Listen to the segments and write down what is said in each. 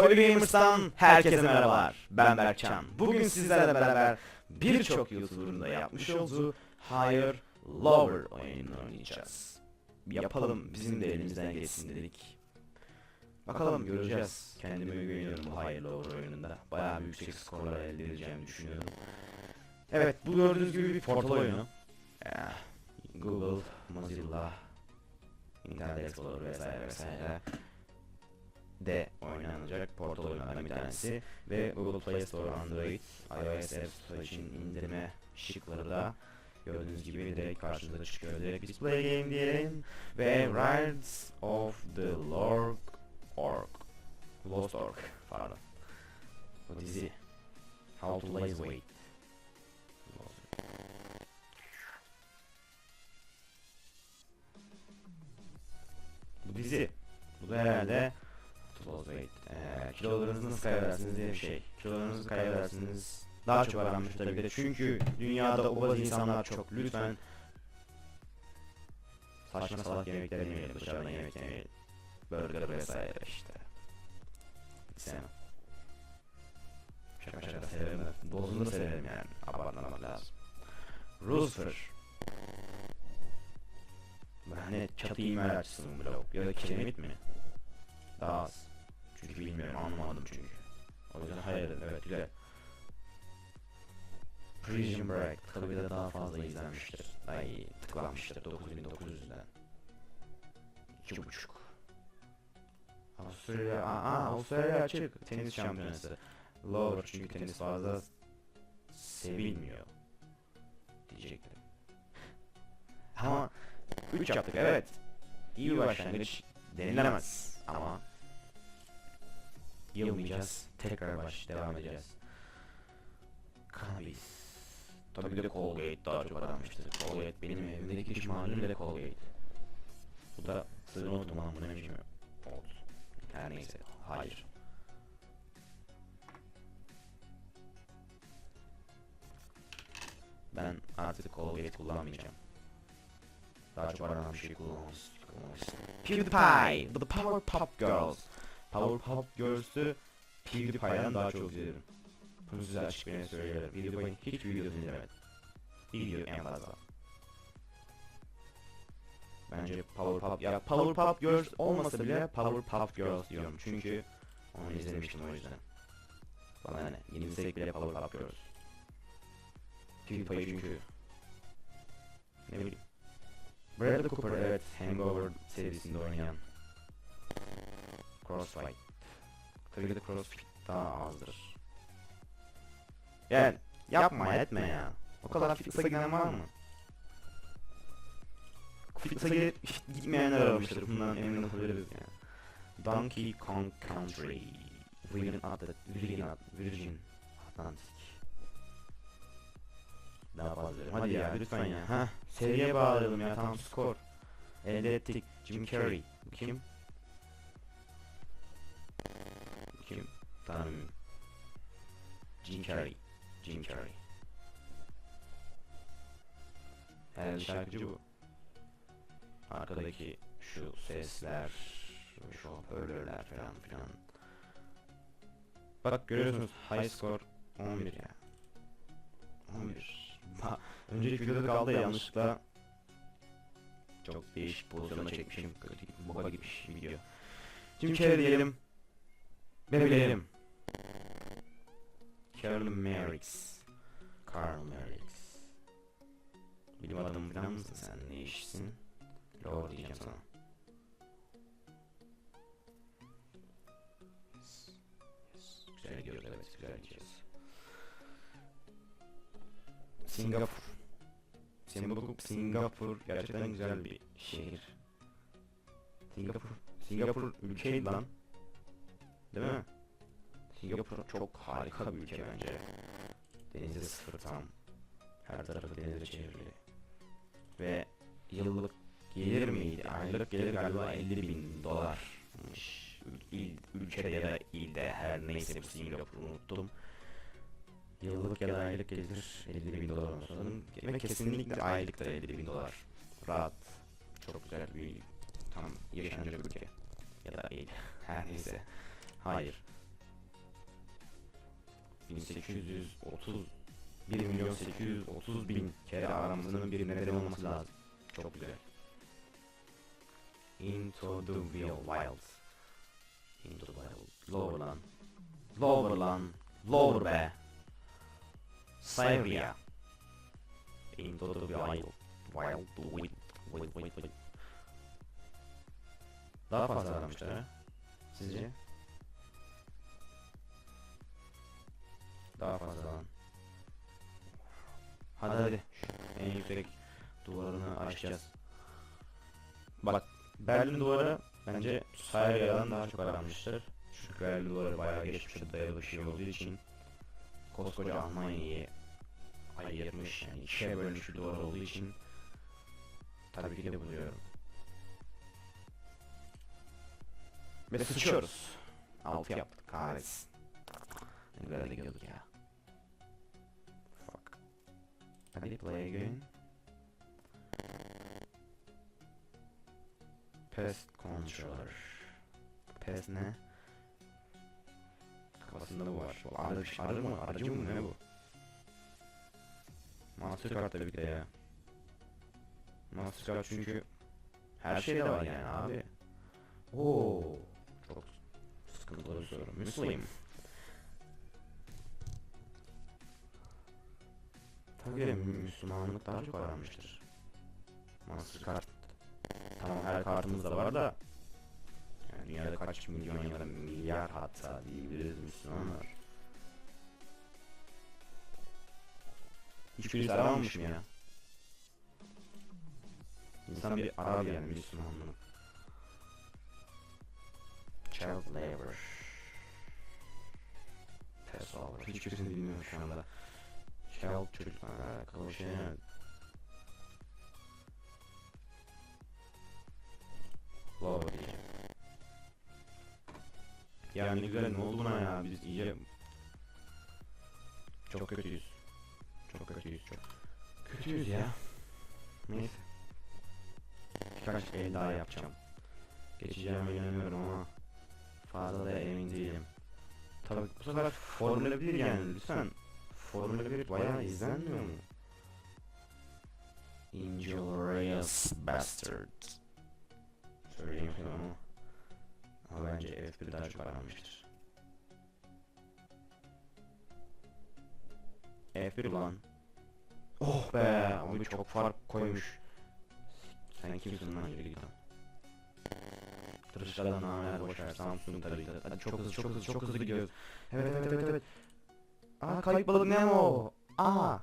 Soylu Gamers'tan herkese merhabalar. Ben Berkcan. Bugün sizlerle beraber birçok YouTuber'ın da yapmış olduğu Higher Lower oyununu oynayacağız. Yapalım bizim de elimizden geçsin dedik. Bakalım göreceğiz. Kendime güveniyorum bu Higher Lower oyununda. Bayağı bir yüksek skorlar elde edeceğimi düşünüyorum. Evet bu gördüğünüz gibi bir portal oyunu. Ya, Google, Mozilla, Internet Explorer vesaire vesaire de oynanacak portal oyunlardan bir tanesi. ve Google Play Store, Android, iOS App Store için indirme şıkları da gördüğünüz gibi direkt karşınıza çıkıyor. Direkt biz play game diyelim. Ve Rise of the Lord Orc Lost Orc pardon. Bu dizi. How to Lose Weight kilolarınızı kaybedersiniz diye bir şey. Kilolarınızı kaybedersiniz. Daha çok aranmış tabii ki de. Çünkü dünyada obaz insanlar çok. Lütfen saçma salak yemekler yemeyelim. Dışarıdan yemek yemeyelim. Burger vesaire işte. Sevmem. Şaka şaka severim de. Dozunu da severim yani. Abartmamak lazım. Roosevelt. Hani çatı imar açısının blok ya da kiremit mi? Daha az. Çünkü bilmiyorum anlamadım çünkü. O yüzden hayır evet güzel. Prison Break tabii de daha fazla izlenmiştir. Daha iyi tıklanmıştır 9900'den. 2.5 Avustralya, aa Avustralya açık tenis şampiyonası. Lower çünkü tenis fazla sevilmiyor diyecektim. Ama 3 yaptık evet. İyi bir başlangıç denilemez ama yılmayacağız. Tekrar baş devam edeceğiz. Cannabis. Tabii ki de Colgate daha çok aranmıştır. Colgate benim evimdeki diş macunu bile Colgate. Bu da sığın unuttum lan bu ne biçim oldu. Her neyse. Hayır. Ben artık Colgate kullanmayacağım. Daha çok aranan bir şey istiyorum. PewDiePie, The Powerpuff Girls. Powerpuff Girls'ü PewDiePie'den daha çok izledim. Bunu size açık bir söyleyebilirim. PewDiePie'in hiç videosunu izlemedim. Video en fazla. Bence Powerpuff, ya Powerpuff Girls olmasa bile Powerpuff Girls diyorum. Çünkü onu izlemiştim o yüzden. Bana ne, yenilsek bile Powerpuff Girls. PewDiePie çünkü ne bileyim Bradley Cooper evet Hangover serisinde oynayan Crossfight Tabii ki de Crossfit daha azdır Yani yapma etme ya O kadar fitness'a giden var mı? Fitness'a gidip gitmeyenler aramıştır bundan emin olabiliriz yani Donkey Kong Country Virgin Atlantic Virgin, Virgin Atlantic daha fazla verim. Hadi ya lütfen ya. Ha seviye bağlayalım ya tam skor. Elde ettik. Jim Carrey. Bu kim? Kim? Tanrım. Jim Carrey. Jim Carrey. Herhalde şarkıcı bu. Arkadaki şu sesler, şu hoparlörler falan filan. Bak görüyorsunuz high score 11 ya. 11. Ha, önceki videoda kaldı ya, yanlışlıkla çok değişik pozisyona çekmişim. Kötü boka gitmiş video. Jim Carrey diyelim. Bebeğim. Carl Merrix. Carl Merrix. Bilim adamı falan mısın sen? Ne işsin? Lord diyeceğim sana. Yes. Yes. Güzel gidiyoruz evet güzel gideceğiz. Singapur. Singapur, Singapur gerçekten güzel bir şehir. Singapur, Singapur ülkeydi lan. Değil mi? Singapur çok harika bir ülke bence. Denize sıfır tam. Her tarafı denize çevrili. Ve yıllık gelir miydi? Aylık gelir galiba 50 bin dolarmış. İl, ülkede ya da ilde her neyse bu Singapur unuttum. Yıllık ya da aylık gelir 50 bin dolar olsun. Ve kesinlikle aylık da 50 bin dolar. Rahat. Çok güzel bir tam yaşanacak ülke. Ya da değil. Her neyse. Hayır. 1830 1 milyon 830 bin kere aramızın bir nedeni olması lazım. Çok güzel. Into the wild. wild. Into the wild. Lower lan. Lower lan. Lower be. Siberia. Into the wild. Wild. Wild. Wild. Wild. Wild. Daha fazla aramışlar ha? Sizce? Daha fazla. Hadi hadi. En yüksek duvarını açacağız. Bak Berlin duvarı bence Siberia'dan daha çok aranmıştır. Çünkü Berlin duvarı bayağı geçmişe dayalı bir şey olduğu için koskoca Almanya'yı ayırmış yani ikiye bölmüş bir duvar olduğu için tabii ki de buluyorum. Ve sıçıyoruz. Altı yaptık kahretsin. Ne kadar da ya. Hadi play again. Pest controller. Pest ne? Kafasında bu var. Arı, arı mı? Arıcı mı? Ne bu? Mastercard tabii ki de ya. Mastercard çünkü her şeyde var yani abi. Oo, çok sıkıntılı bir soru. Tabii Müslümanlık daha çok aranmıştır. Mastercard. Tamam her kartımız da var da yani dünyada kaç milyon ya da milyar hatta diyebiliriz Müslümanlar. Hiçbirisi aramamışım ya. İnsan bir arar yani Müslümanlığı. Child labor. Passover. Hiçbirisini bilmiyorum şu anda. Şey. evet. Love diyeceğim. Yani güzel ne oldu buna ya biz iyice çok kötüyüz. Çok kötüyüz çok. Kötüyüz ya. Neyse. Birkaç el daha yapacağım. Geçeceğime inanıyorum ama fazla da emin değilim. Tabii bu sefer Formula 1 yani lütfen. Formula 1 bayağı izlenmiyor mu? Inglorious Bastard. Söyleyeyim ama. Ama bence F1 daha çok aranmıştır. F1 lan. Oh be, abi çok fark koymuş. Sen kimsin lan yürü git lan. Tırışkadan haber boşver Samsung ki. Hadi çok hızlı çok hızlı çok hızlı gidiyoruz. Evet evet evet evet. Aa kayıp balık Nemo. Aa.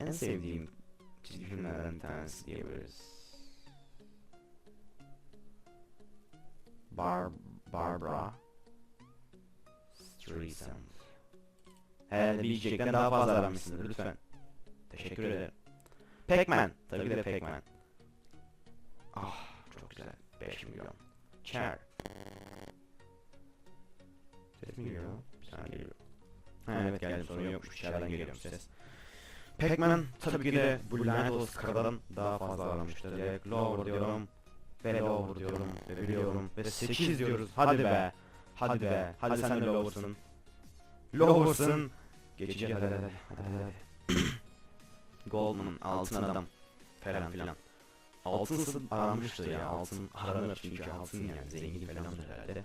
En sevdiğim çizgi filmlerden bir tanesi diyebiliriz. Bar Barbara Streisand. Herhalde bir yiyecekten daha fazla aramışsındır lütfen. Teşekkür ederim. Pac-Man. Tabii de Pac-Man. Ah çok güzel. 5 milyon. Chair. Ses mi geliyor? Bir saniye geliyor. Ha evet geldi sorun yokmuş. İçeriden geliyorum ses. Pac-Man tabii ki de bu lanet olası karadan daha fazla aramıştır. Direkt lower diyorum. Ve lower diyorum. Ve biliyorum. Ve 8 diyoruz. Hadi be. Hadi be. Hadi sen de lower'sın. Lower'sın. Geçeceğiz hadi hadi. Hadi hadi. hadi. Goldman altın adam. Falan filan. Altınsın aranmıştır ya. Altın aranır çünkü altın yani zengin falandır herhalde.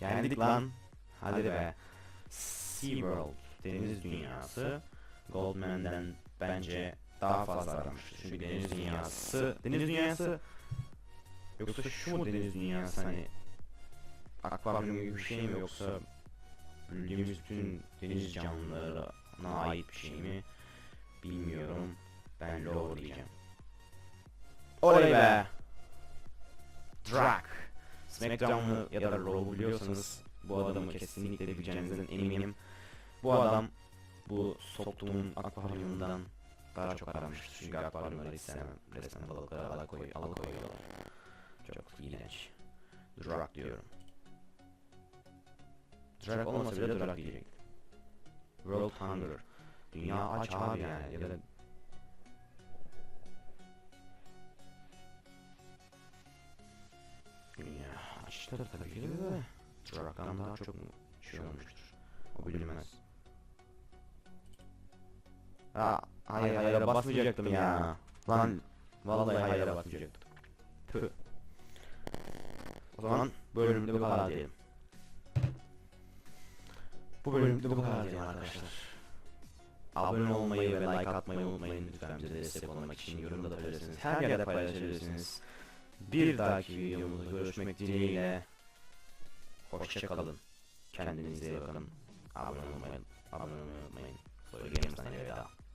Geldik lan. Hadi be. SeaWorld deniz dünyası Goldman'den bence daha fazla aramıştır. Çünkü deniz dünyası deniz dünyası yoksa şu mu deniz dünyası hani akvaryum gibi bir şey mi yoksa bildiğimiz bütün deniz canlılarına ait bir şey mi bilmiyorum. Ben lower diyeceğim. Oley be! Drak! Smackdown'ı ya da Raw'u biliyorsanız bu adamı kesinlikle bileceğinizden eminim. Bu adam bu soktuğum akvaryumdan daha çok aramıştır. Çünkü akvaryumları hiç sevmem. Resmen balıkları alakoy, alakoyuyorlar. Çok iğrenç. Drak diyorum. Drak olmasa bile Drak diyecektim. World Hunger. Dünya aç abi yani. Ya da İşte tabii ki de. Rakam daha çok mu şey olmuştur. O bilinmez. Aa, hayır hayır basmayacaktım ya. Lan vallahi hayır basmayacaktım. Tüh. O zaman bölümde bu kadar diyelim. Bu bölümde bu kadar diyelim arkadaşlar. Abone olmayı ve like atmayı unutmayın lütfen bize destek olmak için yorumda da paylaşırsınız. Her yerde paylaşabilirsiniz. Bir dahaki videomuzda görüşmek dileğiyle. Hoşçakalın. Kendinize iyi bakın. Abone olmayı, abone olmayı unutmayın. Soy Games'tan elveda.